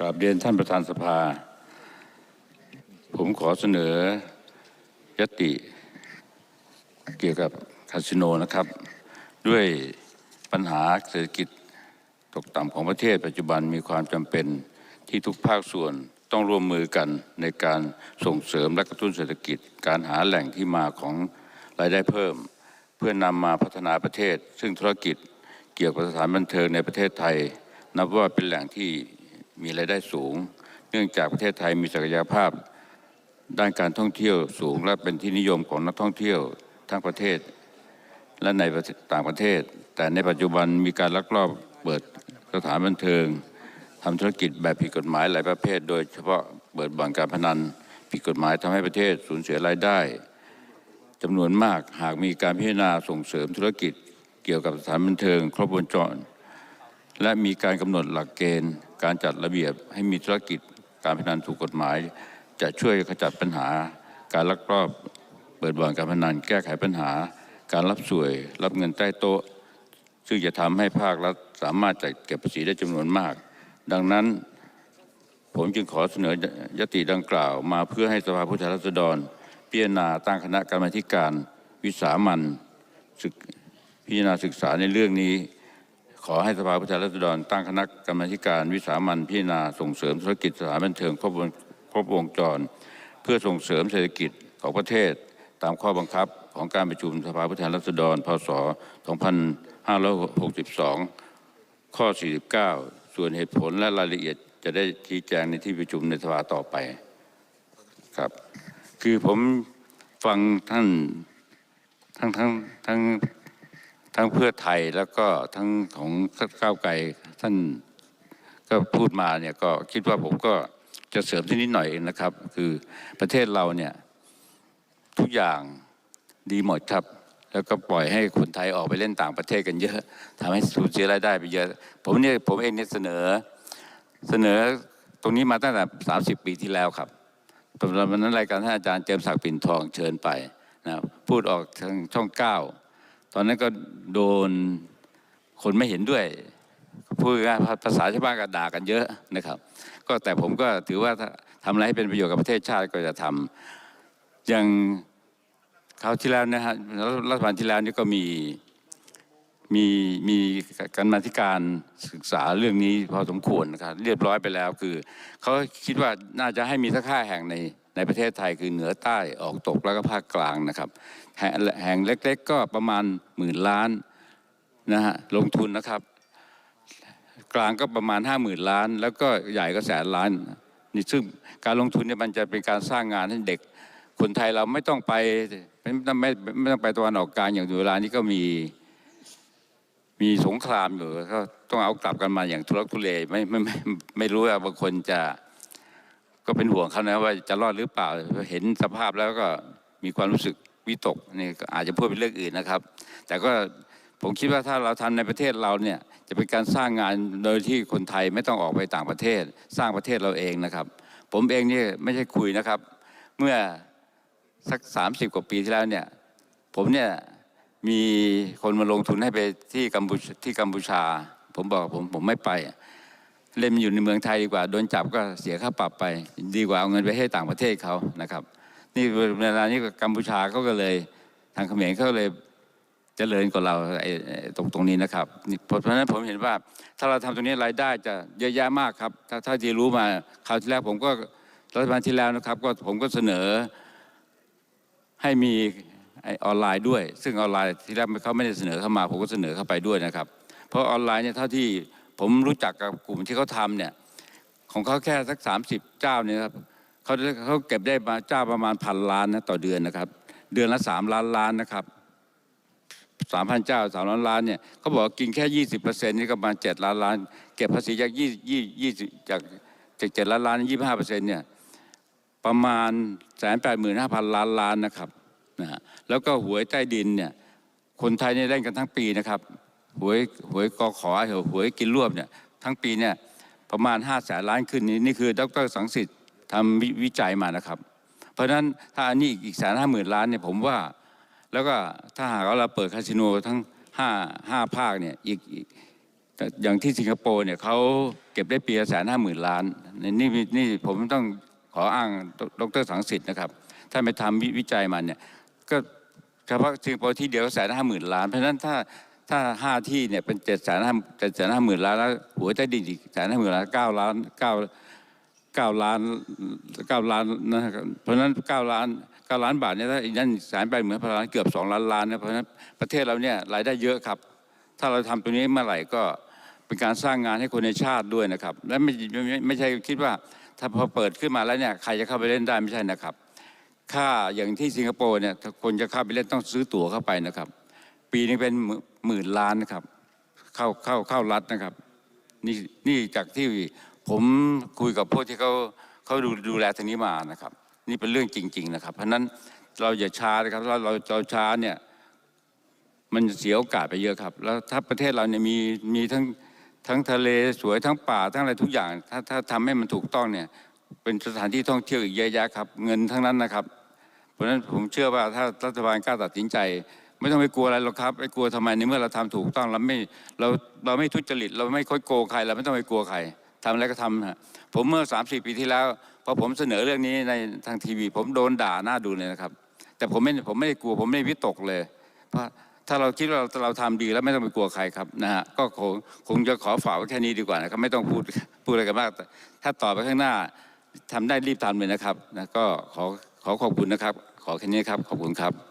กราบเรียนท่านประธานสภา ผมขอเสนอยติเกี่ยวกับคาสิโนนะครับ ด้วยปัญหาเศรษฐกิจตกต่ำของประเทศปัจจุบันมีความจำเป็นที่ทุกภาคส่วนต้องร่วมมือกันในการส่งเสริมและกระตุ้นเศรษฐกิจ การหาแหล่งที่มาของรายได้เพิ่ม เพื่อนำมาพัฒนาประเทศ ซึ่งธุรกิจเกี่ยวกับสถานบันเทิงในประเทศไทย นับว่าเป็นแหล่งที่ มีรายได้สูง เนื่องจากประเทศไทยมีศักยภาพ ด้านการท่องเที่ยวสูงและเป็นที่นิยมของนักท่องเที่ยวทั้งประเทศ และในต่างประเทศ แต่ในปัจจุบันมีการลักลอบเปิดสถานบันเทิงทำธุรกิจแบบผิดกฎหมายหลายประเภท โดยเฉพาะเปิดบ่อนการพนันผิดกฎหมายทำให้ประเทศสูญเสียรายได้จำนวนมากหากมีการพิจารณาส่งเสริมธุรกิจเกี่ยวกับสถานบันเทิง ครบวงจร และมีการกำหนดหลักเกณฑ์ การจัดระเบียบให้มีธุรกิจการพนันถูกกฎหมาย จะช่วยขจัดปัญหา การลักลอบเปิดบ่อนการพนันแก้ไขปัญหา การรับสวย รับเงินใต้โต๊ะ ซึ่งจะทำให้ภาครัฐสามารถจัดเก็บภาษีได้จำนวนมาก ดังนั้นผมจึงขอเสนอยติดังกล่าว มาเพื่อให้สภาผู้แทนราษฎร พิจารณาตั้งคณะกรรมาธิการวิสามันพิจารณาศึกษาในเรื่องนี้ ขอให้สภาผู้แทนราษฎรตั้งคณะกรรมการวิสามันพิจารณาส่งเสริมธุรกิจสถานบันเทิงครบวงครบวงจร เพื่อส่งเสริมเศรษฐกิจของประเทศ ตามข้อบังคับของการประชุมสภาผู้แทนราษฎรพศ 2562 ข้อ 49 ส่วนเหตุผลและรายละเอียดจะได้ชี้แจงในที่ประชุมในสภาต่อไปครับ คือผมฟังท่านทั้งทั้งทั้ง ทั้งเพื่อไทยแล้วก็ทั้งของก้าวไกลท่านก็พูดมาเนี่ยก็คิดว่าผมก็จะเสริมที่นิดหน่อยเองนะครับ คือประเทศเราเนี่ยทุกอย่างดีหมดครับ แล้วก็ปล่อยให้คนไทยออกไปเล่นต่างประเทศกันเยอะทำให้สูญเสียรายได้ไปเยอะ ผมเนี่ยผมเองเนี่ยเสนอเสนอตรงนี้มาตั้งแต่ 30 ปีที่แล้วครับตอนนั้นรายการท่านอาจารย์เจมส์ศักดิ์ปิ่นทองเชิญไปนะพูดออกทางช่องเก้า ตอนนั้นก็โดนคนไม่เห็นด้วยพูดง่ายภาษาชาวบ้านก็ด่ากันเยอะนะครับ ก็แต่ผมก็ถือว่าถ้าทำอะไรให้เป็นประโยชน์กับประเทศชาติก็จะทำอย่างคราวที่แล้วนะฮะรัฐบาลที่แล้วนี่ก็มีมีมีการมาธิการศึกษาเรื่องนี้พอสมควรนะครับเรียบร้อยไปแล้วคือเขาคิดว่าน่าจะให้มีสักห้าแห่งใน ในประเทศไทยคือเหนือใต้ออกตกแล้วก็ภาคกลางนะครับแห่งแห่งเล็กๆ ก็ประมาณหมื่นล้านนะฮะลงทุนนะครับ กลางก็ประมาณห้าหมื่นล้าน แล้วก็ใหญ่ก็แสนล้านนี่ซึ่งการลงทุนเนี่ยมันจะเป็นการสร้างงานให้เด็ก คนไทยเราไม่ต้องไปไม่ต้องไม่ไม่ต้องไปตะวันออกกลางอย่างเวลานี้ก็มีมีสงครามอยู่ก็ต้องเอากลับกันมาอย่างทุรกทุเลไม่ไม่ไม่ไม่รู้ว่าบางคนจะ ก็เป็นห่วงเขานะว่าจะรอดหรือเปล่า เห็นสภาพแล้วก็มีความรู้สึกวิตกนี่อาจจะพูดเป็นเรื่องอื่นนะครับ แต่ก็ผมคิดว่าถ้าเราทำในประเทศเราเนี่ยจะเป็นการสร้างงานโดยที่คนไทยไม่ต้องออกไปต่างประเทศ สร้างประเทศเราเองนะครับ ผมเองนี่ไม่ใช่คุยนะครับ เมื่อสักสามสิบกว่าปีที่แล้วเนี่ยผมเนี่ยมีคนมาลงทุนให้ไปที่กัมพูชที่กัมพูชา ผมบอกผมผมไม่ไป เล่นอยู่ในเมืองไทยดีกว่าโดนจับก็เสียค่าปรับไป ดีกว่าเอาเงินไปให้ต่างประเทศเขานะครับ นี่เวลานี้กัมพูชาเขาก็เลยทางเขมรเขาเลยเจริญกว่าเราตรงตรงนี้นะครับเพราะฉะนั้นผมเห็นว่าถ้าเราทำตรงนี้รายได้จะเยอะแยะมากครับ ถ้าถ้าที่รู้มาคราวที่แล้วผมก็รัฐบาลที่แล้วนะครับ ก็ผมก็เสนอให้มีออนไลน์ด้วย ซึ่งออนไลน์ที่แรกเขาไม่ได้เสนอเข้ามา ผมก็เสนอเข้าไปด้วยนะครับ เพราะออนไลน์เนี่ยเท่าที่ ผมรู้จักกับกลุ่มที่เขาทำเนี่ย ของเขาแค่สักสามสิบเจ้าเนี่ยครับเขาเขาเก็บได้มาเจ้าประมาณพันล้านนะต่อเดือนนะครับ เดือนละสามล้านล้านนะครับสามพันเจ้าสามล้านล้านเนี่ยเขาบอกว่ากินแค่ยี่สิบเปอร์เซ็นต์นี่ก็ประมาณเจ็ดล้านล้าน เก็บภาษีจากยี่ยี่ยี่สิบจากจากเจ็ดล้านล้านยี่ห้าเปอร์เซ็นต์เนี่ยประมาณแสนแปดหมื่นห้าพันล้านล้านนะครับนะฮะแล้วก็หวยใต้ดินเนี่ยคนไทยเนี่ยเล่นกันทั้งปีนะครับ หวยหวยกอขอหวยกินรวบเนี่ยทั้งปีเนี่ยประมาณ5แสนล้านขึ้นนี่นี่คือดรสังสิทธิ์ทำวิวิจัยมานะครับ เพราะฉะนั้นถ้าอันนี้อีกแสนห้าหมื่นล้านเนี่ยผมว่า แล้วก็ถ้าหากเราเปิดคาสิโนทั้งห้าห้าภาคเนี่ยอีกอย่างที่สิงคโปร์เนี่ยเขาเก็บได้ปีละแสนห้าหมื่นล้านนี่นี่นี่ผมต้องขออ้างดรสังสิทธิ์นะครับถ้าไปทำวิวิจัยมันเนี่ยก็เฉพาะสิงคโปร์ที่เดียวแสนห้าหมื่นล้าน เพราะฉะนั้นถ้า ถ้าห้าที่เนี่ยเป็นเจ็ดแสนห้าเจ็ดแสนห้าหมื่นล้านแล้วหัวใต้ดินอีกแสนห้าหมื่นล้านเก้าล้านเก้าเก้าล้านเก้าล้านนะครับเพราะฉะนั้นเก้าล้านเก้าล้านบาทเนี่ยถ้าอีกนั่นแสนไปเหมือนพันล้านเกือบสองล้านล้านนะเพราะฉะนั้นประเทศเราเนี่ยรายได้เยอะครับ ถ้าเราทำตรงนี้เมื่อไหร่ก็เป็นการสร้างงานให้คนในชาติด้วยนะครับ และไม่ไม่ไม่ใช่คิดว่าถ้าพอเปิดขึ้นมาแล้วเนี่ยใครจะเข้าไปเล่นได้ไม่ใช่นะครับ ค่าอย่างที่สิงคโปร์เนี่ยคนจะเข้าไปเล่นต้องซื้อตั๋วเข้าไปนะครับ ปีนึงเป็นหมื่นล้านนะครับ เข้าเข้าเข้ารัฐนะครับ นี่นี่จากที่ผมคุยกับพวกที่เขาเขาดูดูแลทางนี้มานะครับ นี่เป็นเรื่องจริง ๆ นะครับ เพราะนั้นเราอย่าช้านะครับถ้าเราเราช้าเนี่ยมันเสียโอกาสไปเยอะครับ แล้วถ้าประเทศเราเนี่ยมีมีทั้งทั้งทะเลสวยทั้งป่าทั้งอะไรทุกอย่าง ถ้าถ้าทำให้มันถูกต้องเนี่ย เป็นสถานที่ท่องเที่ยวอีกเยอะแยะครับ เงินทั้งนั้นนะครับ เพราะฉะนั้นผมเชื่อว่าถ้ารัฐบาลกล้าตัดสินใจ ไม่ต้องไปกลัวอะไรหรอกครับไปกลัวทำไมในเมื่อเราทำถูกต้องเราไม่เราเราไม่ทุจริต เราไม่ค่อยโกงใคร เราไม่ต้องไปกลัวใครทำอะไรก็ทำฮะผมเมื่อ3ามสี่ปีที่แล้วพอผมเสนอเรื่องนี้ในทางทีวี ผมโดนด่าหน้าดูเลยนะครับ แต่ผมไม่ผมไม่ได้กลัว ผมไม่ได้วิตกเลย เพราะถ้าเราคิดว่าเราเราทำดีแล้วไม่ต้องไปกลัวใครครับนะฮะก็คงคงจะขอฝากไว้แค่นี้ดีกว่านะครับไม่ต้องพูดพูดอะไรกันมากแต่ถ้าต่อไปข้างหน้าทำได้รีบทำเลยนะครับนะก็ขอขอขอบคุณนะครับ ขอแค่นี้ครับขอบคุณครับ